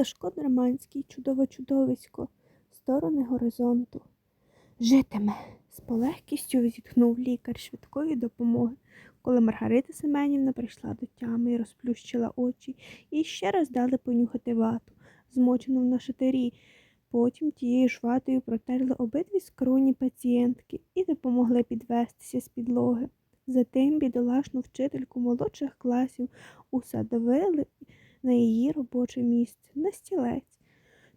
Сашко Нормандський, чудове чудовисько, сторони горизонту. Житиме, з полегкістю зітхнув лікар швидкої допомоги, коли Маргарита Семенівна прийшла до тями і розплющила очі, і ще раз дали понюхати вату, змочену в нашатирі. Потім тією ж ватою протерли обидві скроні пацієнтки і допомогли підвестися з підлоги. Затим бідолашну вчительку молодших класів усадовили на її робоче місце, на стілець.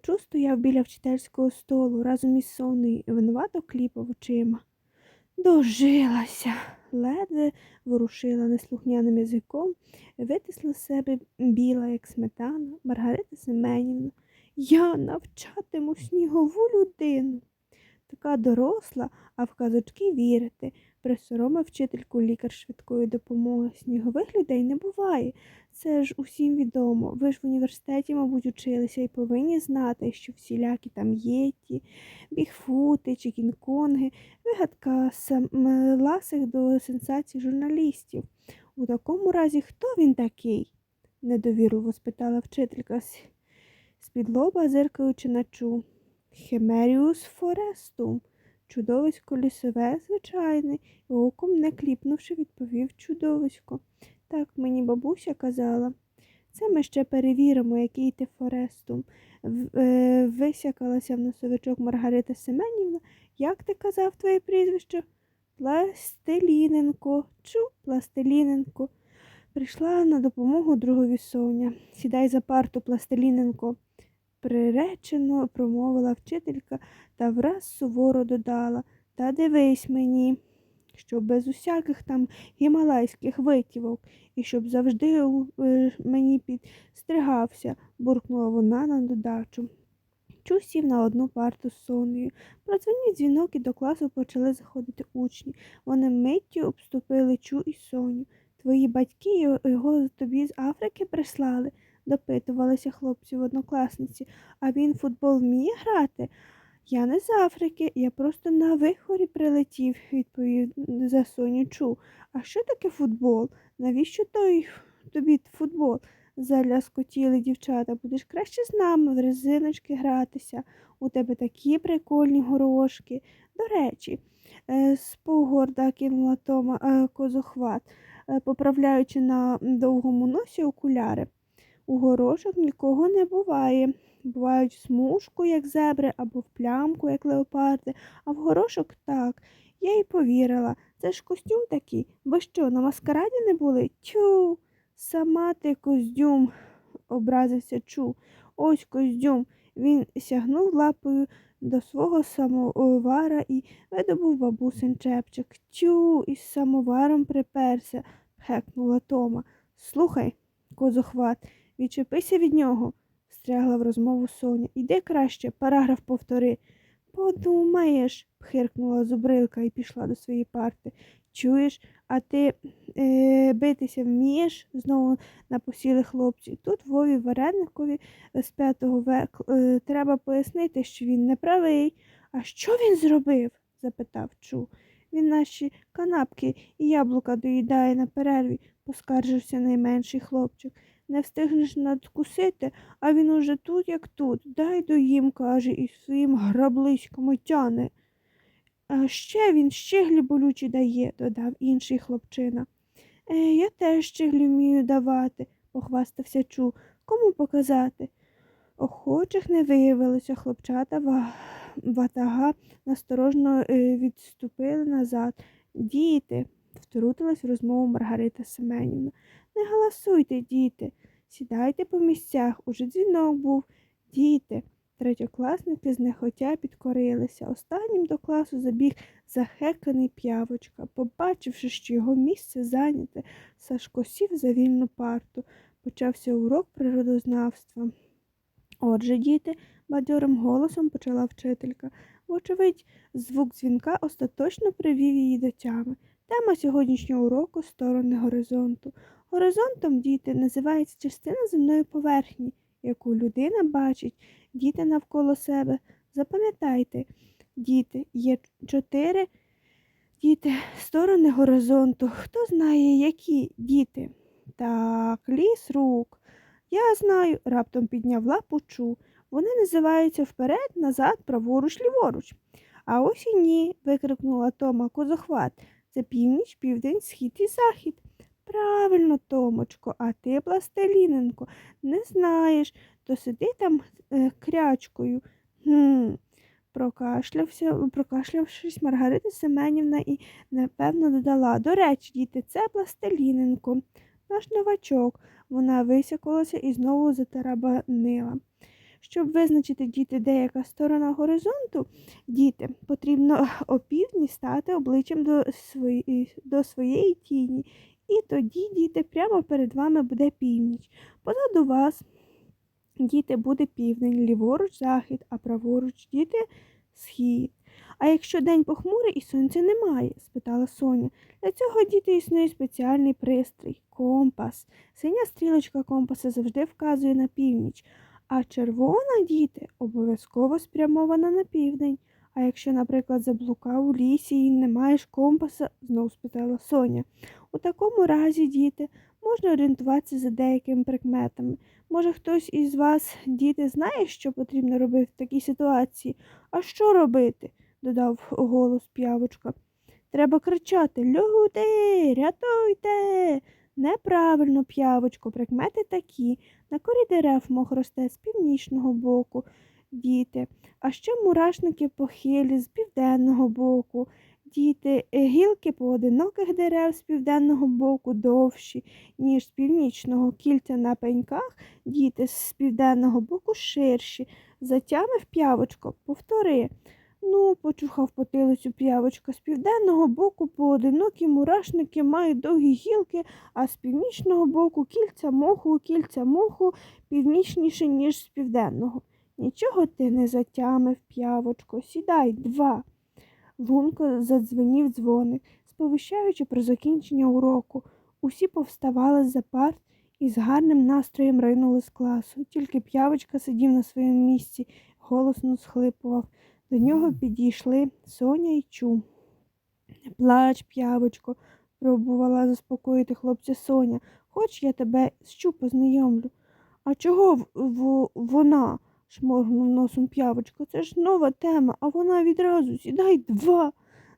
Чу стояв біля вчительського столу разом із Сонею і винувато кліпав очима. Дожилася, ледве ворушила неслухняним язиком, витисла з себе біла, як сметана, Маргарита Семенівна. Я навчатиму снігову людину. Така доросла, а в казочки вірити, присоромив вчительку лікар швидкої допомоги. Снігових людей не буває. Це ж усім відомо. Ви ж в університеті, мабуть, училися і повинні знати, що всілякі там єті, бігфути чи кінг-конги, вигадка ласих до сенсацій журналістів. У такому разі, хто він такий? недовірливо спитала вчителька з-під зиркаючи на чу. Хемеріус Форестум. Чудовисько лісове, звичайне, і оком не кліпнувши, відповів чудовисько. Так мені бабуся казала. Це ми ще перевіримо, який ти Форестум. Е, Висякалася в носовичок Маргарита Семенівна. Як ти казав твоє прізвище? Пластиліненко. Чу, Пластиліненко. Прийшла на допомогу другові Соня. Сідай за парту, Пластиліненко. Приречено промовила вчителька та враз суворо додала Та дивись мені, щоб без усяких там гімалайських витівок і щоб завжди е, мені підстригався, буркнула вона на додачу. Чу сів на одну парту з Сонею. Продзвонив дзвінок і до класу почали заходити учні. Вони миттю обступили Чу і Соню. Твої батьки його- його тобі з Африки прислали? Допитувалися хлопці в однокласниці. А він футбол вміє грати? Я не з Африки, я просто на вихорі прилетів, відповів за Соню А що таке футбол? Навіщо той тобі футбол? Заляскотіли дівчата. Будеш краще з нами в резиночки гратися. У тебе такі прикольні горошки. До речі, е, спогорда кинула Тома е, козохват, е, поправляючи на довгому носі окуляри. У горошок нікого не буває. Бувають в смужку, як зебри, або в плямку, як леопарди, а в горошок так. Я й повірила. Це ж костюм такий. Ви що, на маскараді не були? Тю, сама ти костюм, образився Чу. Ось костюм. Він сягнув лапою до свого самовара і видобув бабусин чепчик. Тю, із самоваром приперся, хекнула Тома. Слухай, козохват, відчепися від нього, встрягла в розмову Соня. Іди краще, параграф повтори. Подумаєш, пхиркнула зубрилка і пішла до своєї парти. Чуєш, а ти е, битися вмієш? знову напосіли хлопці. Тут Вові Вареникові з п'ятого веку е, треба пояснити, що він не правий. А що він зробив? запитав Чу. Він наші канапки і яблука доїдає на перерві, поскаржився найменший хлопчик. Не встигнеш надкусити, а він уже тут, як тут. Дай доїм, каже, і своїм граблиськом тяне. А ще він щеглі болючі дає, додав інший хлопчина. Е, я теж щеглі вмію давати, похвастався Чу. Кому показати? Охочих не виявилося, хлопчата ва- ватага насторожно е, відступили назад. Діти, втрутилась в розмову Маргарита Семенівна. Не галасуйте, діти, сідайте по місцях, уже дзвінок був. Діти. Третьокласники знехотя підкорилися. Останнім до класу забіг захеканий п'явочка. Побачивши, що його місце зайняте, Сашко сів за вільну парту. Почався урок природознавства. Отже, діти, бадьорим голосом почала вчителька. Вочевидь, звук дзвінка остаточно привів її до тями. Тема сьогоднішнього уроку сторони горизонту. Горизонтом, діти, називається частина земної поверхні, яку людина бачить, діти навколо себе. Запам'ятайте, діти, є чотири діти, сторони горизонту. Хто знає, які діти? Так, ліс рук. Я знаю, раптом підняв лапу чу. Вони називаються вперед, назад, праворуч, ліворуч. А ось і ні, викрикнула Тома Козохват. Це північ, південь, схід і захід. Правильно, Томочко, а ти, пластиліненко, не знаєш, то сиди там е, крячкою. Прокашлявся, прокашлявшись, Маргарита Семенівна і напевно додала. До речі, діти, це пластиліненко, наш новачок. Вона висякалася і знову затарабанила. Щоб визначити діти деяка сторона горизонту, діти, потрібно опівдні стати обличчям до своєї, до своєї тіні. І тоді, діти, прямо перед вами буде північ. Позаду вас, діти, буде південь, ліворуч захід, а праворуч діти схід. А якщо день похмурий і сонця немає? спитала Соня. Для цього діти існує спеціальний пристрій компас. Синя стрілочка компаса завжди вказує на північ, а червона діти обов'язково спрямована на південь. А якщо, наприклад, заблукав у лісі і не маєш компаса, знов спитала Соня. У такому разі, діти, можна орієнтуватися за деякими прикметами. Може, хтось із вас, діти, знає, що потрібно робити в такій ситуації? А що робити? додав голос п'явочка. Треба кричати Люди, рятуйте. Неправильно, п'явочко, прикмети такі. На корі дерев мох росте з північного боку, діти, а ще мурашники похилі з південного боку. Діти, е, гілки поодиноких дерев з південного боку довші, ніж з північного, кільця на пеньках, діти з південного боку ширші. Затямив п'явочко, повтори. Ну, почухав потилицю п'явочка. З південного боку поодинокі мурашники мають довгі гілки, а з північного боку кільця моху, кільця моху північніше, ніж з південного. Нічого ти не затямив, п'явочко, сідай два. Лунко задзвенів дзвоник, сповіщаючи про закінчення уроку. Усі повставали з-за парт і з гарним настроєм ринули з класу. Тільки п'явочка сидів на своєму місці, голосно схлипував. До нього підійшли Соня і Чу. Не плач, п'явочко, пробувала заспокоїти хлопця Соня. Хоч я тебе з Чу познайомлю. А чого в, в- вона? Шморгнув носом п'явочко. Це ж нова тема, а вона відразу сідай два.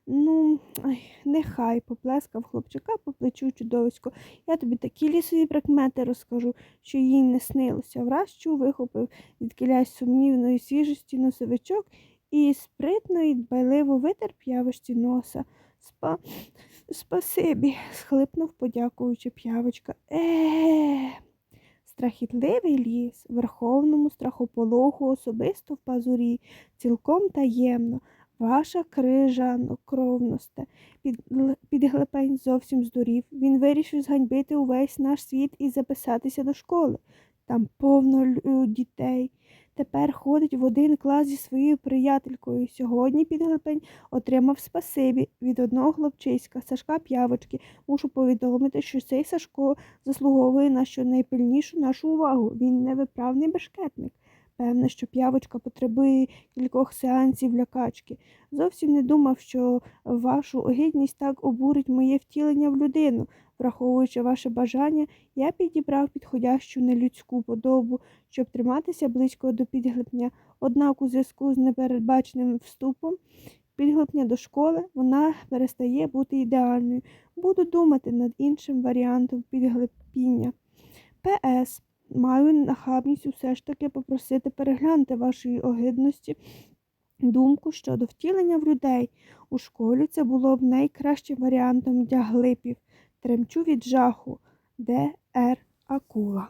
Ну, ай, нехай, поплескав хлопчика по плечу чудовисько. Я тобі такі лісові прикмети розкажу, що їй не снилося. Враз чу вихопив від кілясь сумнівної свіжості носовичок і спритно і дбайливо витер п'явочці носа. Спа... Спасибі, схлипнув, подякуючи п'явочка. Е. Страхітливий ліс, верховному страхополоху особисто в пазурі, цілком таємно, ваша крижа кровносте. Під, підглепень зовсім здурів. Він вирішив зганьбити увесь наш світ і записатися до школи. Там повно дітей. Тепер ходить в один клас зі своєю приятелькою. Сьогодні підглипень отримав спасибі від одного хлопчиська, Сашка П'явочки. Мушу повідомити, що цей Сашко заслуговує на щонайпильнішу нашу увагу. Він невиправний бешкетник. Певне, що п'явочка потребує кількох сеансів лякачки. Зовсім не думав, що вашу гідність так обурить моє втілення в людину. Враховуючи ваше бажання, я підібрав підходящу нелюдську подобу, щоб триматися близько до підглипня. Однак у зв'язку з непередбаченим вступом підглипня до школи вона перестає бути ідеальною. Буду думати над іншим варіантом підглипіння. П.С. Маю нахабність усе ж таки попросити переглянути вашої огидності думку щодо втілення в людей. У школі це було б найкращим варіантом для глипів. Тремчу від жаху. Д.Р. Акула.